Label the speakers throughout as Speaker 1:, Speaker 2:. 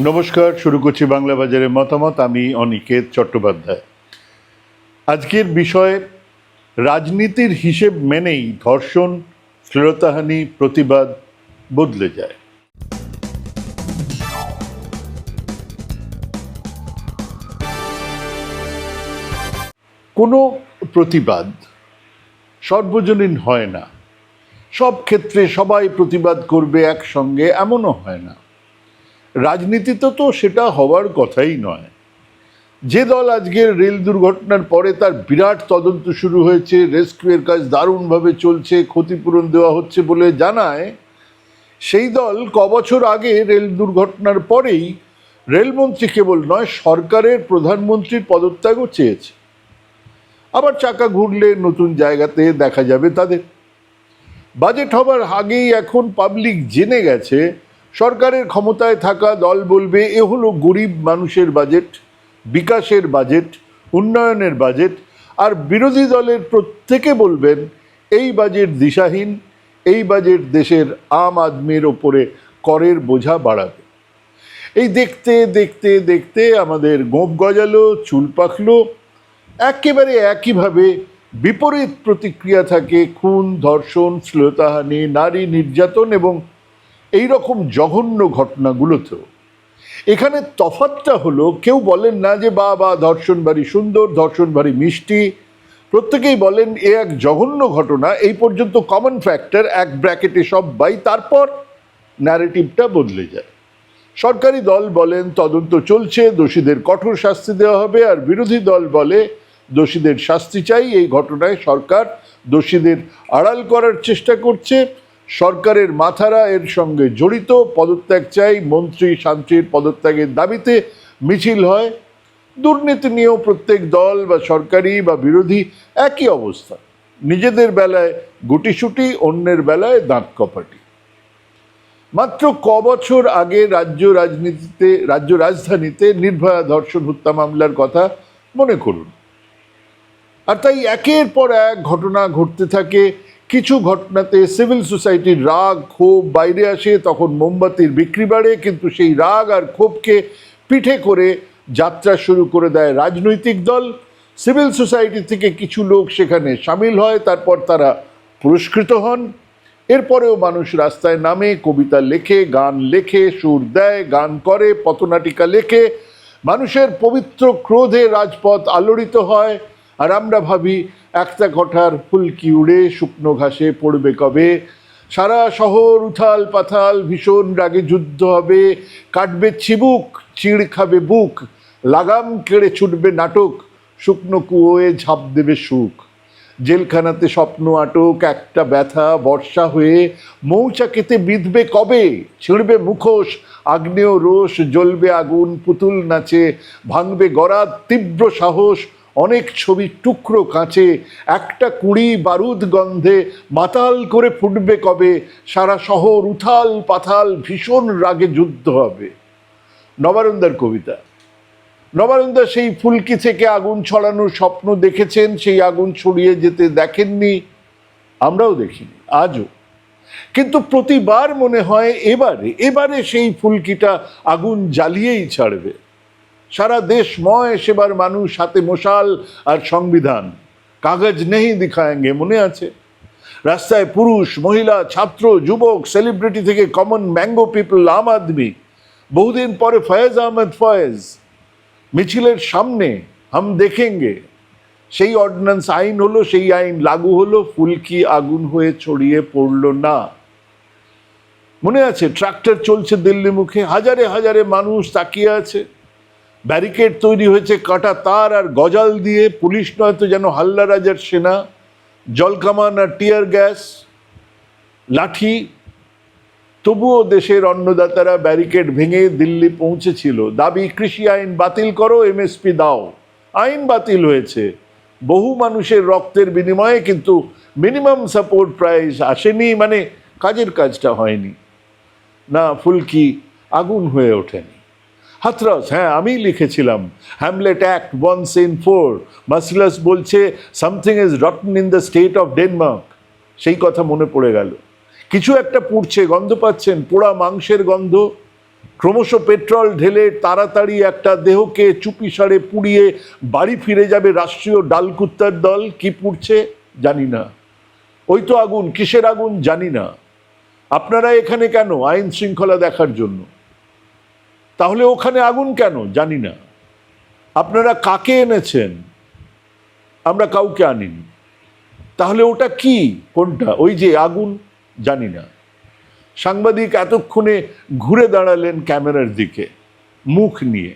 Speaker 1: নমস্কার, শুরু করছি বাংলা বাজারের মতামত। আমি অনিকেত চট্টোপাধ্যায়। আজকের বিষয়ে, রাজনীতির হিসেব মেনেই ধর্ষণ, শ্লীলতাহানি, প্রতিবাদ বদলে যায়। কোনো প্রতিবাদ সর্বজনীন হয় না। সব ক্ষেত্রে সবাই প্রতিবাদ করবে একসঙ্গে, এমনও হয় না। রাজনীতিতে তো সেটা হওয়ার কথাই নয়। যে দল আজকের রেল দুর্ঘটনার পরে তার বিরাট তদন্ত শুরু হয়েছে, রেস্কিউয়ের কাজ দারুণভাবে চলছে, ক্ষতিপূরণ দেওয়া হচ্ছে বলে জানায়, সেই দল কবছর আগে রেল দুর্ঘটনার পরেই রেলমন্ত্রী কেবল নয়, সরকারের প্রধানমন্ত্রীর পদত্যাগও চেয়েছে। আবার চাকা ঘুরলে নতুন জায়গাতে দেখা যাবে তাদের। বাজেট হবার আগেই এখন পাবলিক জেনে গেছে সরকারের ক্ষমতায় থাকা দল বলবে, এ হলো গরিব মানুষের বাজেট বিকাশের বাজেট উন্নয়নের বাজেট আর বিরোধী দলের প্রত্যেকে বলবেন, এই বাজেট দিশাহীন, এই বাজেট দেশের আম আদমির ওপরে করের বোঝা বাড়াবে। এই দেখতে দেখতে দেখতে আমাদের গোপ গজালো, চুল পাখলো। একেবারে একইভাবে বিপরীত প্রতিক্রিয়া থাকে খুন, ধর্ষণ শ্লীলতাহানি নারী নির্যাতন এবং এই রকম জঘন্য ঘটনাগুলোতেও। এখানে তফাতটা হলো, কেউ বলেন না যে বা বা ধর্ষণ বাড়ি সুন্দর, ধর্ষণ বাড়ি মিষ্টি। প্রত্যেকেই বলেন এ এক জঘন্য ঘটনা, এই পর্যন্ত কমন ফ্যাক্টর এক ব্র্যাকেটে সব বাই, তারপর ন্যারেটিভটা বদলে যায়। সরকারি দল বলেন তদন্ত চলছে, দোষীদের কঠোর শাস্তি দেওয়া হবে, আর বিরোধী দল বলে দোষীদের শাস্তি চাই। এই ঘটনায় সরকার দোষীদের আড়াল করার চেষ্টা করছে। সরকারের মাথারা এর সঙ্গে জড়িত। পদত্যাগ চাই। মন্ত্রী শান্তির পদত্যাগের দাবিতে মিছিল হয়। দুর্নীতি নিয়েও প্রত্যেক দল বা সরকারি বা বিরোধী একই অবস্থা। নিজেদের বেলায় গুটিসুটি, অন্যের বেলায় দাঁত কপাটি। মাত্র ক বছর আগে রাজ্য রাজনীতিতে, রাজ্য রাজধানীতে নির্ভয়া ধর্ষণ হত্যা মামলার কথা মনে করুন। আর তাই একের পর এক ঘটনা ঘটতে থাকে কিছু ঘটনাতে সিভিল সোসাইটির রাগ, ক্ষোভ বাইরে আসে, তখন মোমবাতির বিক্রি বাড়ে, কিন্তু সেই রাগ আর ক্ষোভকে পিঠে করে যাত্রা শুরু করে দেয় রাজনৈতিক দল। সিভিল সোসাইটি থেকে কিছু লোক সেখানে সামিল হয়, তারপর তারা পুরস্কৃত হন। এরপরেও মানুষ রাস্তায় নামে, কবিতা লেখে, গান লেখে, সুর দেয়, গান করে পতনাটিকা লেখে। মানুষের পবিত্র ক্রোধে রাজপথ আলোড়িত হয়। আর আমরা ভাবি একটা কঠার ফুলকি উড়ে, শুকনো ঘাসে পড়বে কবে? সারা শহর উথাল পাথাল, ভীষণ রাগে যুদ্ধ হবে। কাটবে চিবুক চিড় খাবে বুক, লাগাম কেড়ে ছুটবে নাটক, শুকনো কুয়োয় ঝাঁপ দেবে সুখ। জেলখানাতে স্বপ্ন আটক, একটা ব্যথা, বর্ষা হয়ে মৌচাকেতে বিঁধবে কবে? ছিঁড়বে মুখোশ, আগ্নেয় রোষ, জ্বলবে আগুন, পুতুল নাচে ভাঙবে গড়াত তীব্র সাহস অনেক ছবি টুকরো কাঁচে, একটা কুড়ি বারুদ গন্ধে মাতাল করে ফুটবে কবে, সারা শহর উথাল পাথাল, ভীষণ রাগে যুদ্ধ হবে। নবারন্দার কবিতা। নবানন্দা সেই ফুলকি থেকে আগুন ছড়ানোর স্বপ্ন দেখেছেন, সেই আগুন ছড়িয়ে যেতে দেখেননি, আমরাও দেখিনি, আজও। কিন্তু প্রতিবার মনে হয়, এবারে এবারে সেই ফুলকিটা আগুন জ্বালিয়েই ছাড়বে। সারা দেশময় সেবার মানুষ, হাতে মশাল আর সংবিধান। কাগজ নেই দিখায়েঙ্গে, মনে আছে? রাস্তায় পুরুষ, মহিলা, ছাত্র, যুবক সেলিব্রিটি থেকে common mango people aam aadmi. বহুদিন পরে ফয়েজ আহমেদ ফয়েজ। মিছিলের সামনে হাম দেখেঙ্গে। সেই অর্ডিন্যান্স আইন হলো, সেই আইন লাগু হলো, ফুলকি আগুন হয়ে ছড়িয়ে পড়ল না। মনে আছে ট্রাক্টর চলছে দিল্লি মুখে হাজারে হাজারে মানুষ তাকিয়ে আছে। ব্যারিকেড তৈরি হয়েছে কাটা তার আর গজাল দিয়ে। পুলিশ নয়তো যেন হাল্লা রাজার সেনা জলকামান আর টিয়ার গ্যাস, লাঠি। তবুও দেশের অন্নদাতারা ব্যারিকেড ভেঙে দিল্লি পৌঁছেছিল। দাবি, কৃষি আইন বাতিল করো, এমএসপি দাও। আইন বাতিল হয়েছে। বহু মানুষের রক্তের বিনিময়ে কিন্তু মিনিমাম সাপোর্ট প্রাইস আসেনি মানে কাজের কাজটা হয়নি। না, ফুলকি আগুন হয়ে ওঠেনি। হাতরাস হ্যাঁ আমি লিখেছিলাম Hamlet act one scene four Marcellus বলছে something is rotten in the state of Denmark সেই কথা মনে পড়ে গেল। কিছু একটা পুড়ছে, গন্ধ পাচ্ছেন, পোড়া মাংসের গন্ধ। ক্রমশ পেট্রোল ঢেলে তাড়াতাড়ি একটা দেহকে চুপিসারে পুড়িয়ে বাড়ি ফিরে যাবে রাষ্ট্রীয় ডালকুত্তার দল। কি পুড়ছে? জানি না। ওই তো আগুন, কিসের আগুন? জানি না। আপনারা এখানে কেন আইন শৃঙ্খলা দেখার জন্য? তাহলে ওখানে আগুন কেন? জানি না। আপনারা কাকে এনেছেন? আমরা কাউকে আনিনি। তাহলে ওটা কি? কোনটা? ওই যে আগুন? জানি না। সাংবাদিক এতক্ষণে ঘুরে দাঁড়ালেন ক্যামেরার দিকে, মুখ নিয়ে।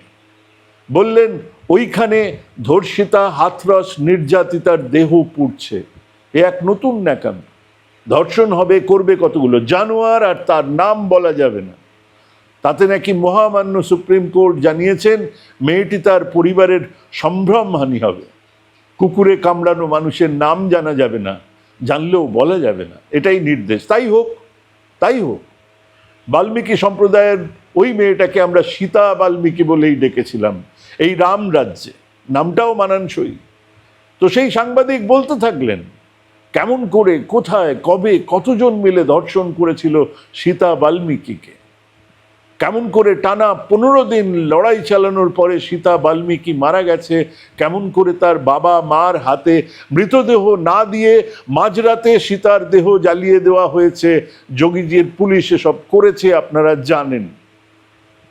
Speaker 1: বললেন, ওইখানে ধর্ষিতা, হাতরস, নির্যাতিতার দেহ পুড়ছে। এ এক নতুন ন্যাকাম। ধর্ষণ হবে, করবে কতগুলো? জানোয়ার আর তার নাম বলা যাবে না। তাতে নাকি মহামান্য সুপ্রিম কোর্ট জানিয়েছেন, মেয়েটি তার পরিবারের সম্ভ্রমহানি হবে। কুকুরে কামড়ানো মানুষের নাম জানা যাবে না, জানলেও বলা যাবে না। এটাই নির্দেশ। তাই হোক তাই হোক। বাল্মীকি সম্প্রদায়ের ওই মেয়েটাকে আমরা সীতা বাল্মীকি বলেই ডেকেছিলাম, এই রাম রাজ্যে। নামটাও মানানসই। তো সেই সাংবাদিক বলতে থাকলেন, কেমন করে, কোথায়, কবে, কতজন মিলে ধর্ষণ করেছিল সীতা বাল্মীকিকে? কেমন করে টানা পনেরো দিন লড়াই চালানোর পরে সীতা বাল্মীকি মারা গেছে, কেমন করে তার বাবা মার হাতে মৃতদেহ না দিয়ে মাঝরাতে সীতার দেহ জ্বালিয়ে দেওয়া হয়েছে, যোগীজির পুলিশ এসব করেছে আপনারা জানেন।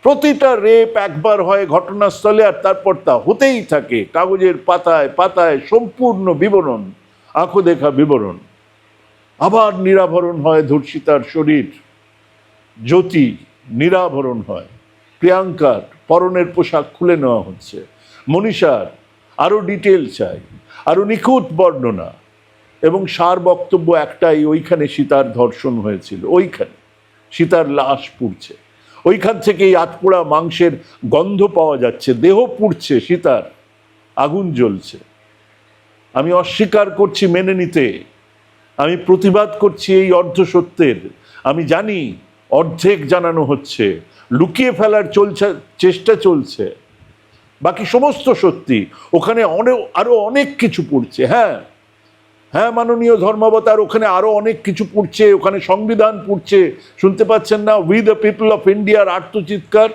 Speaker 1: প্রতিটা রেপ একবার হয় ঘটনাস্থলে আর তারপর তা হতেই থাকে, কাগজের পাতায় পাতায় সম্পূর্ণ বিবরণ, আঁখো দেখা বিবরণ। আবার নিরাভরণ হয় ধর্ষিতার শরীর, জ্যোতি নিরাভরণ হয়। প্রিয়াঙ্কার পরনের পোশাক খুলে নেওয়া হচ্ছে। মনীষার আরও ডিটেল চাই আরও নিখুঁত বর্ণনা। এবং সার বক্তব্য একটাই, ওইখানে সীতার ধর্ষণ হয়েছিল, ওইখানে। সীতার লাশ পুড়ছে। ওইখান থেকেই আতপোড়া মাংসের গন্ধ পাওয়া যাচ্ছে, দেহ পুড়ছে সীতার, আগুন জ্বলছে। আমি অস্বীকার করছি মেনে নিতে। আমি প্রতিবাদ করছি এই অর্ধ সত্যের। আমি জানি অর্ধেক জানানো হচ্ছে, লুকিয়ে ফেলার চলছে, চেষ্টা চলছে। বাকি সমস্ত সত্যি, ওখানে অনেক আরও অনেক কিছু পড়ছে হ্যাঁ। হ্যাঁ মাননীয় ধর্মাবতার, ওখানে আরও অনেক কিছু পড়ছে, ওখানে সংবিধান পড়ছে, শুনতে পাচ্ছেন না? উই দ্য পিপল অফ ইন্ডিয়ার আত্মচিৎকার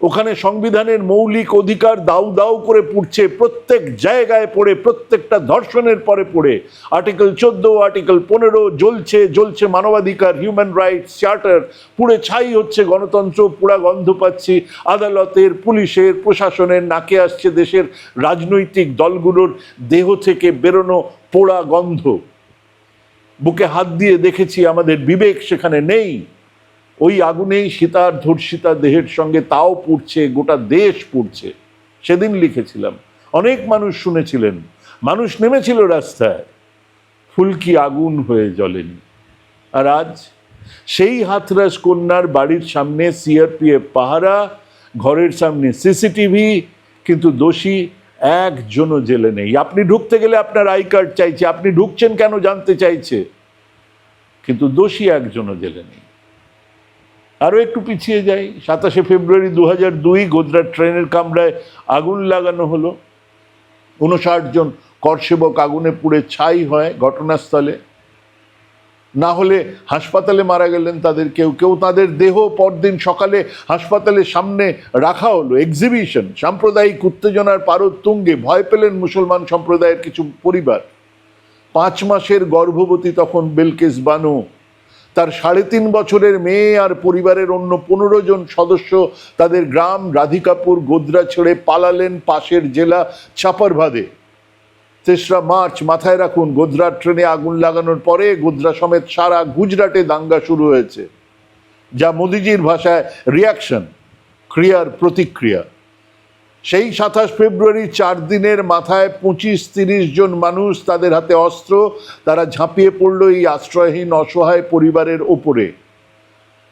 Speaker 1: ওখানে সংবিধানের মৌলিক অধিকার দাউ দাউ করে পড়ছে, প্রত্যেক জায়গায় পড়ে, প্রত্যেকটা ধর্ষণের পরে পড়ে। আর্টিকেল চোদ্দ, আর্টিকেল পনেরো, জ্বলছে জ্বলছে মানবাধিকার হিউম্যান রাইটস চার্টার পুড়ে ছাই হচ্ছে গণতন্ত্র, পুরা গন্ধ পাচ্ছি। আদালতের, পুলিশের, প্রশাসনের নাকে আসছে দেশের রাজনৈতিক দলগুলোর দেহ থেকে বেরোনো পোড়া গন্ধ। বুকে হাত দিয়ে দেখেছি, আমাদের বিবেক সেখানে নেই। ওই আগুনেই সীতার ধর্ষিতা দেহের সঙ্গে তাও পুড়ছে, গোটা দেশ পুড়ছে। সেদিন লিখেছিলাম। অনেক মানুষ শুনেছিলেন। মানুষ নেমেছিল রাস্তায়। ফুলকি আগুন হয়ে জ্বলেনি। আর আজ সেই হাতরাস কন্যার বাড়ির সামনে সিআরপিএফ পাহারা, ঘরের সামনে সিসিটিভি, কিন্তু দোষী একজনও জেলে নেই। আপনি ঢুকতে গেলে আপনার আই কার্ড চাইছে। আপনি ঢুকছেন কেন জানতে চাইছে? কিন্তু দোষী একজনও জেলে নেই। আরও একটু পিছিয়ে যাই। সাতাশে ফেব্রুয়ারি দু হাজার দুই গোদরার ট্রেনের কামরায় আগুন লাগানো হলো। উনষাট জন করসেবক আগুনে পুড়ে ছাই হয় ঘটনাস্থলে। না হলে হাসপাতালে মারা গেলেন তাদের কেউ। কেউ তাদের দেহ পরদিন সকালে হাসপাতালের সামনে রাখা হলো। এক্সিবিশন সাম্প্রদায়িক উত্তেজনার পারদ তুঙ্গে ভয় পেলেন মুসলমান সম্প্রদায়ের কিছু পরিবার। পাঁচ মাসের গর্ভবতী তখন বেলকেস বানু তার সাড়ে তিন বছরের মেয়ে আর পরিবারের অন্য পনেরো জন সদস্য তাদের গ্রাম রাধিকাপুর গোদরা ছেড়ে পালালেন পাশের জেলা চাপারভাদে তেসরা মার্চ মাথায় রাখুন, গোদ্রার ট্রেনে আগুন লাগানোর পরে গোদ্রা সমেত সারা গুজরাটে দাঙ্গা শুরু হয়েছে। যা মোদিজির ভাষায় রিয়াকশন ক্রিয়ার প্রতিক্রিয়া। সেই সাতাশ ফেব্রুয়ারি চার দিনের মাথায় পঁচিশ তিরিশ জন মানুষ তাদের হাতে অস্ত্র, তারা ঝাঁপিয়ে পড়ল এই আশ্রয়হীন, অসহায় পরিবারের ওপরে।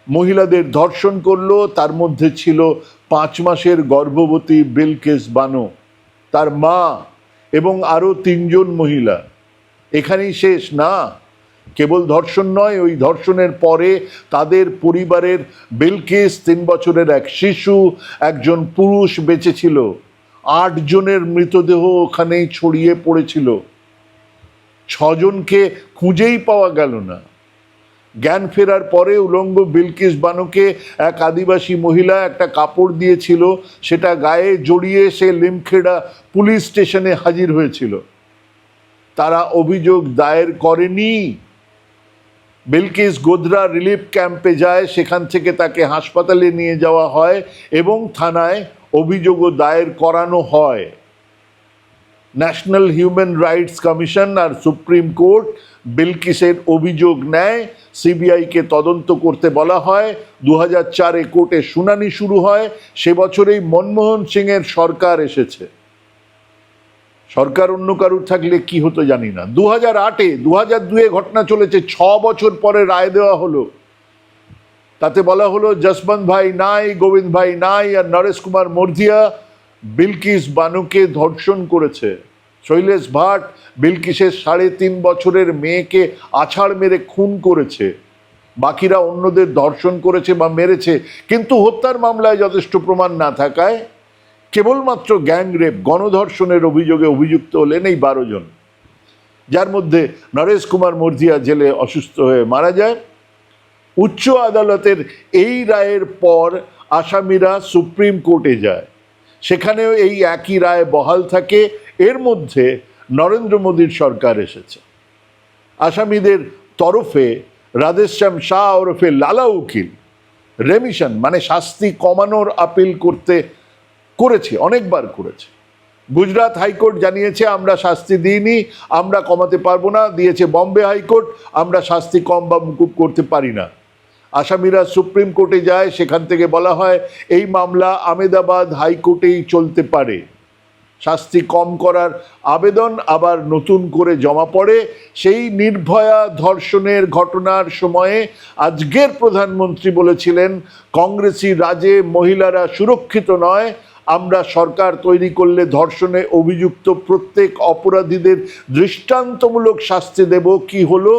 Speaker 1: মহিলাদের ধর্ষণ করল, তার মধ্যে ছিল পাঁচ মাসের গর্ভবতী বেলকেস বানো, তার মা এবং আরও তিনজন মহিলা। এখানেই শেষ না? কেবল ধর্ষণ নয়, ওই ধর্ষণের পরে তাদের পরিবারের বেলকেস তিন বছরের এক শিশু, একজন পুরুষ বেঁচে ছিল আট জনের মৃতদেহ ওখানেই ছড়িয়ে পড়েছিল। ছজনকে খুঁজেই পাওয়া গেল না। জ্ঞান ফেরার পরে উলঙ্গ বিলকিস বানুকে এক আদিবাসী মহিলা একটা কাপড় দিয়েছিল, সেটা গায়ে জড়িয়ে সে লিমখেড়া পুলিশ স্টেশনে হাজির হয়েছিল। তারা অভিযোগ দায়ের করেনি। বিলকিস গোদরা রিলিফ ক্যাম্পে যায়, সেখান থেকে তাকে হাসপাতালে নিয়ে যাওয়া হয় এবং থানায় অভিযোগও দায়ের করানো হয়। ন্যাশনাল হিউম্যান রাইটস কমিশন আর সুপ্রিম কোর্ট বিলকিসের অভিযোগ নেয়। সিবিআইকে তদন্ত করতে বলা হয়। দু হাজার চারে কোর্টে শুনানি শুরু হয়। সে বছরেই মনমোহন সিংয়ের সরকার এসেছে। সরকার অন্য কারুর থাকলে কি হতো জানি না। দু হাজার আটে দু হাজার দুয়ে ঘটনা চলেছে, ছ বছর পরে রায় দেওয়া হলো। তাতে বলা হলো যশবন্ত ভাই নাই, গোবিন্দ ভাই নাই, আর নরেশ কুমার মর্ধিয়া বিলকিস বানুকে ধর্ষণ করেছে। শৈলেশ ভাট বিলকিসের সাড়ে তিন বছরের মেয়েকে আছাড় মেরে খুন করেছে। বাকিরা অন্যদের ধর্ষণ করেছে বা মেরেছে, কিন্তু হত্যার মামলায় যথেষ্ট প্রমাণ না থাকায় কেবলমাত্র গ্যাংরেপ, গণধর্ষণের অভিযোগে অভিযুক্ত হলেন এই বারো জন। যার মধ্যে নরেশ কুমার মর্ধিয়া জেলে অসুস্থ হয়ে মারা যায়। উচ্চ আদালতের এই রায়ের পর আসামিরা সুপ্রিম কোর্টে যায়। সেখানেও এই একই রায় বহাল থাকে। এর মধ্যে নরেন্দ্র মোদীর সরকার এসেছে। আসামিদের তরফে রাধেশ্যাম শাহ ওরফে লালা উকিল। রেমিশন মানে শাস্তি কমানোর আপিল করতে করেছে, অনেকবার করেছে। গুজরাট হাইকোর্ট জানিয়েছে, আমরা শাস্তি দিইনি, আমরা কমাতে পারব না, দিয়েছে বম্বে হাইকোর্ট, আমরা শাস্তি কম বা মুকুব করতে পারি না। আসামিরা সুপ্রিম কোর্টে যায়, সেখান থেকে বলা হয়, এই মামলা আমেদাবাদ হাইকোর্টেই চলতে পারে। শাস্তি কম করার আবেদন আবার নতুন করে জমা পড়ে, সেই নির্ভয়া ধর্ষণের ঘটনার সময়ে আজকের প্রধানমন্ত্রী বলেছিলেন, কংগ্রেসি রাজে মহিলারা সুরক্ষিত নয় আমরা সরকার তৈরি করলে ধর্ষণে অভিযুক্ত প্রত্যেক অপরাধীদের দৃষ্টান্তমূলক শাস্তি দেব কি হলো?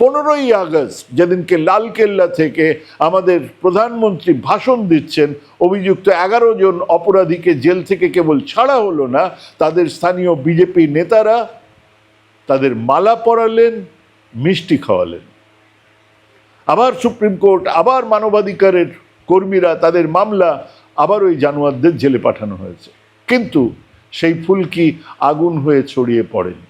Speaker 1: পনেরোই আগস্ট যেদিনকে লালকেল্লা থেকে আমাদের প্রধানমন্ত্রী ভাষণ দিচ্ছেন, অভিযুক্ত এগারো জন অপরাধীকে জেল থেকে কেবল ছাড়া হলো না, তাদের স্থানীয় বিজেপি নেতারা তাদের মালা পরালেন, মিষ্টি খাওয়ালেন। আবার সুপ্রিম কোর্ট, আবার মানবাধিকারের কর্মীরা তাদের মামলা আবার ওই জানোয়ারদের জেলে পাঠানো হয়েছে। কিন্তু সেই ফুলকি আগুন হয়ে ছড়িয়ে পড়েনি?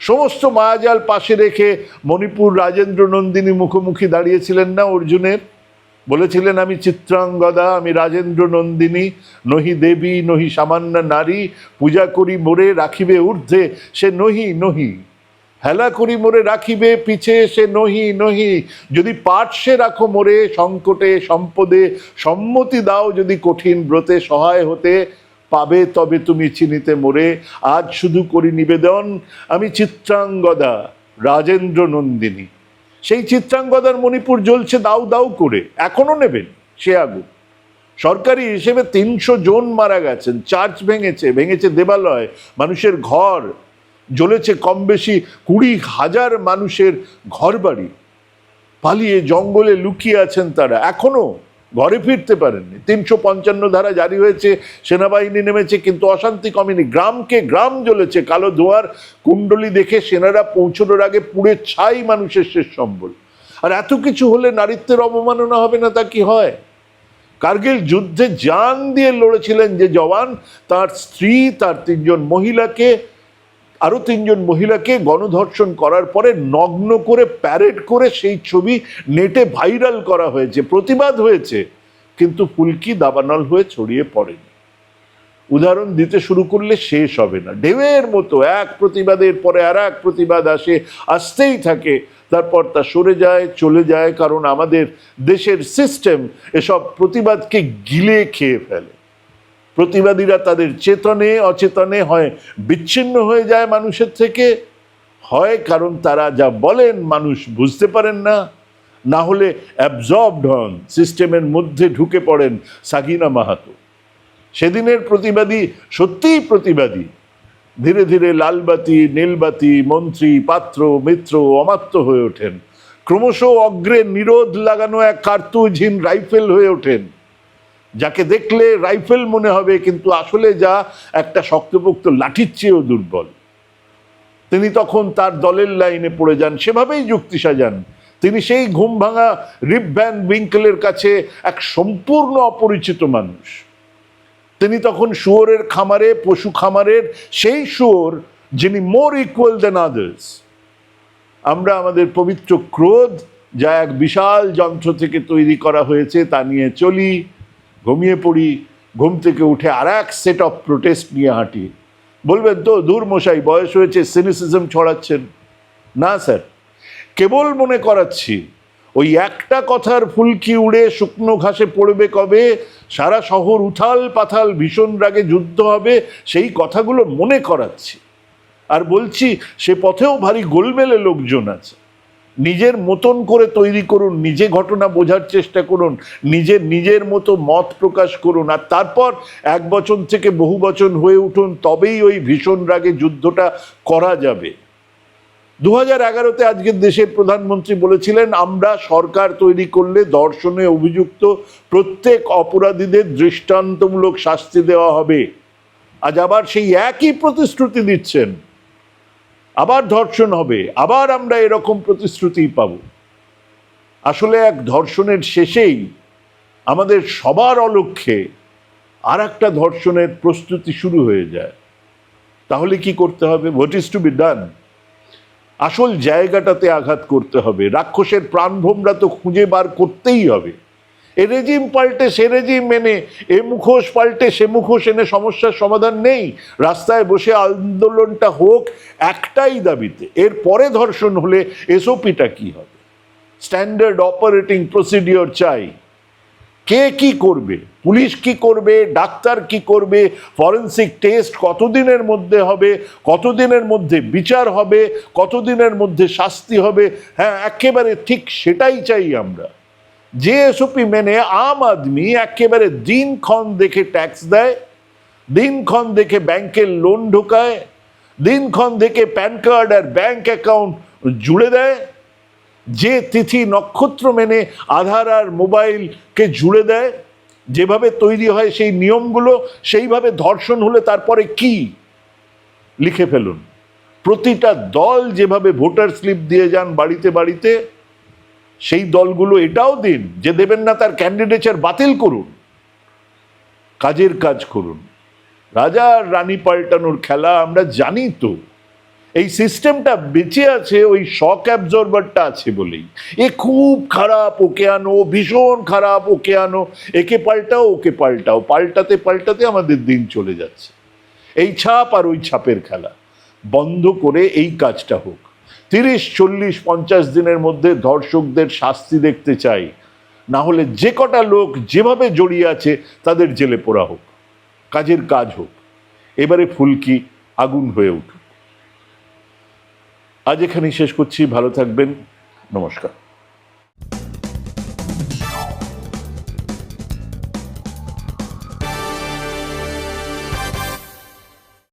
Speaker 1: সমস্ত মায়াজাল পাশে রেখে মণিপুর রাজেন্দ্র নন্দিনী মুখোমুখি দাঁড়িয়েছিলেন না অর্জুনের? বলেছিলেন, আমি চিত্রাঙ্গদা, আমি রাজেন্দ্র নন্দিনী, নহি দেবী, নহি সামান্য নারী, পূজা করি মোরে, রাখিবে ঊর্ধ্বে, সে নহি নহি। হেলা করি মোরে রাখিবে, পিছে সে নহি নহি। যদি সে রাখো মোরে, সংকটে, সম্পদে, সম্মতি দাও যদি কঠিন ব্রতে সহায় হতে, পাবে তবে তুমি চিনিতে মোরে। আজ শুধু করি নিবেদন, আমি চিত্রাঙ্গদা, রাজেন্দ্র নন্দিনী। সেই চিত্রাঙ্গদার মণিপুর জ্বলছে দাউ দাউ করে এখনও নেবেন, সে আগুন। সরকারি হিসেবে তিনশো জন মারা গেছেন, চার্চ ভেঙেছে ভেঙেছে দেবালয়, মানুষের ঘর জ্বলেছে কম বেশি কুড়ি হাজার মানুষের ঘরবাড়ি। পালিয়ে জঙ্গলে লুকিয়ে আছেন তারা। এখনও ঘরে ফিরতে পারেননি। তিনশো পঞ্চান্ন ধারা জারি হয়েছে, সেনাবাহিনী নেমেছে, কিন্তু অশান্তি কমেনি। গ্রামকে গ্রাম জ্বলেছে। কালো ধোয়ার কুণ্ডলি দেখে সেনারা পৌঁছানোর আগে পুড়ে ছাই মানুষের শেষ সম্বল। আর এত কিছু হলে নারীত্বের অবমাননা হবে না, তা কি হয়? কার্গিল যুদ্ধে জান দিয়ে লড়েছিলেন যে জওয়ান, তার স্ত্রী, তার তিনজন মহিলাকে আরও তিনজন মহিলাকে গণধর্ষণ করার পরে নগ্ন করে প্যারেড করে সেই ছবি নেটে ভাইরাল করা হয়েছে, প্রতিবাদ হয়েছে। কিন্তু ফুলকি দাবানল হয়ে ছড়িয়ে পড়েনি। উদাহরণ দিতে শুরু করলে শেষ হবে না। ঢেউয়ের মতো এক প্রতিবাদের পরে আর এক প্রতিবাদ আসে, আসতেই থাকে। তারপর তা সরে যায়, চলে যায়, কারণ আমাদের দেশের সিস্টেম এসব প্রতিবাদকে গিলে খেয়ে ফেলে। প্রতিবাদীরা তাদের চেতনে, অচেতনে হয়, বিচ্ছিন্ন হয়ে যায় মানুষের থেকে। হয় কারণ তারা যা বলেন মানুষ বুঝতে পারেন না। না হলে অ্যাবজর্বড হন, সিস্টেমের মধ্যে ঢুকে পড়েন সাকিনা মাহাতো। সেদিনের প্রতিবাদী সত্যিই প্রতিবাদী। ধীরে ধীরে লালবাতি, নীলবাতি, মন্ত্রী, পাত্র, মিত্র অমাত্য হয়ে ওঠেন। ক্রমশ অগ্রে নিরোধ লাগানো এক কার্তুজহীন রাইফেল হয়ে ওঠেন। যাকে দেখলে রাইফেল মনে হবে, কিন্তু আসলে যা একটা শক্তপোক্ত লাঠির চেয়েও দুর্বল। তিনি তখন তার দলের লাইনে পড়ে যান, সেভাবেই যুক্তি সাজান। তিনি সেই ঘুম ভাঙা রিপ ভ্যান উইঙ্কেলের কাছে এক সম্পূর্ণ অপরিচিত মানুষ। তিনি তখন শুয়োরের খামারে, পশু খামারের সেই শুয়োর যিনি মোর ইকুয়াল দেন আদার্স। আমরা আমাদের পবিত্র ক্রোধ যা এক বিশাল যন্ত্র থেকে তৈরি করা হয়েছে তা নিয়ে চলি। ঘুমিয়ে পড়ি, ঘুম থেকে উঠে আর এক সেট অফ প্রোটেস্ট নিয়ে হাঁটি। বলবেন, তো দূর মশাই, বয়স হয়েছে সিনিসিজম ছড়াচ্ছেন? না স্যার কেবল মনে করাচ্ছি, ওই একটা কথার ফুলকি উড়ে শুকনো ঘাসে পড়বে কবে? সারা শহর উথাল পাথাল, ভীষণ রাগে যুদ্ধ হবে, সেই কথাগুলো মনে করাচ্ছি। আর বলছি, সে পথেও ভারী গোলমেলে লোকজন আছে। নিজের মতন করে তৈরি করুন, নিজে ঘটনা বোঝার চেষ্টা করুন নিজের নিজের মতো মত প্রকাশ করুন। আর তারপর এক বচন থেকে বহু বচন হয়ে উঠুন, তবেই ওই ভীষণ রাগে যুদ্ধটা করা যাবে। দু হাজার এগারোতে আজকের দেশের প্রধানমন্ত্রী বলেছিলেন, আমরা সরকার তৈরি করলে দর্শনে অভিযুক্ত প্রত্যেক অপরাধীদের দৃষ্টান্তমূলক শাস্তি দেওয়া হবে। আজ আবার সেই একই প্রতিশ্রুতি দিচ্ছেন। আবার ধর্ষণ হবে, আবার আমরা এরকম প্রতিশ্রুতি পাব। আসলে এক ধর্ষণের শেষেই আমাদের সবার অলক্ষ্যে আর একটা ধর্ষণের প্রস্তুতি শুরু হয়ে যায়। তাহলে কি করতে হবে? What is to be done আসল জায়গাটাতে আঘাত করতে হবে। রাক্ষসের প্রাণভোমরা তো খুঁজে বার করতেই হবে। এ রেজিম পাল্টে, সে রেজিম মেনে এ মুখোশ পাল্টে, সে মুখোশ এনে সমস্যার সমাধান নেই। রাস্তায় বসে আন্দোলনটা হোক, একটাই দাবিতে। এর পরে ধর্ষণ হলে এসওপিটা কি হবে? স্ট্যান্ডার্ড অপারেটিং প্রসিডিওর চাই। কে কি করবে? পুলিশ কি করবে? ডাক্তার কি করবে? ফরেন্সিক টেস্ট কতদিনের মধ্যে হবে? কতদিনের মধ্যে বিচার হবে? কতদিনের মধ্যে শাস্তি হবে? হ্যাঁ একেবারে ঠিক সেটাই চাই আমরা। যে মেনে আম আদমি একেবারে দিনক্ষণ দেখে ট্যাক্স দেয়, দিনক্ষণ দেখে ব্যাংকের লোন ঢোকায়, দিনক্ষণ দেখে প্যান কার্ড আর ব্যাংক অ্যাকাউন্ট জুড়ে দেয়। যে তিথি নক্ষত্র মেনে আধার আর মোবাইলকে জুড়ে দেয়, যেভাবে তৈরি হয় সেই নিয়মগুলো, সেইভাবে ধর্ষণ হলে তারপরে কি? লিখে ফেলুন। প্রতিটা দল যেভাবে ভোটার স্লিপ দিয়ে যান বাড়িতে বাড়িতে সেই দলগুলো এটাও দিন, যে দেবেন না তার ক্যান্ডিডেচার বাতিল করুন। কাজের কাজ করুন। রাজা আর রানী পাল্টানোর খেলা আমরা জানি তো। এই সিস্টেমটা বেঁচে আছে, ওই শক অ্যাবজর্বারটা আছে বলেই। এ খুব খারাপ ওকে আনো ভীষণ খারাপ ওকে আনো একে পাল্টাও, ওকে পাল্টাও। পাল্টাতে পাল্টাতে আমাদের দিন চলে যাচ্ছে। এই ছাপ আর ওই ছাপের খেলা। বন্ধ করে এই কাজটা হোক। তিরিশ, চল্লিশ, পঞ্চাশ দিনের মধ্যে ধর্ষকদের শাস্তি দেখতে চাই। না হলে যে কটা লোক যেভাবে জড়িয়ে আছে তাদের জেলে পোড়া হোক, কাজের কাজ হোক। এবারে ফুলকি আগুন হয়ে উঠুক। আজ এখানেই শেষ করছি। ভালো থাকবেন। নমস্কার।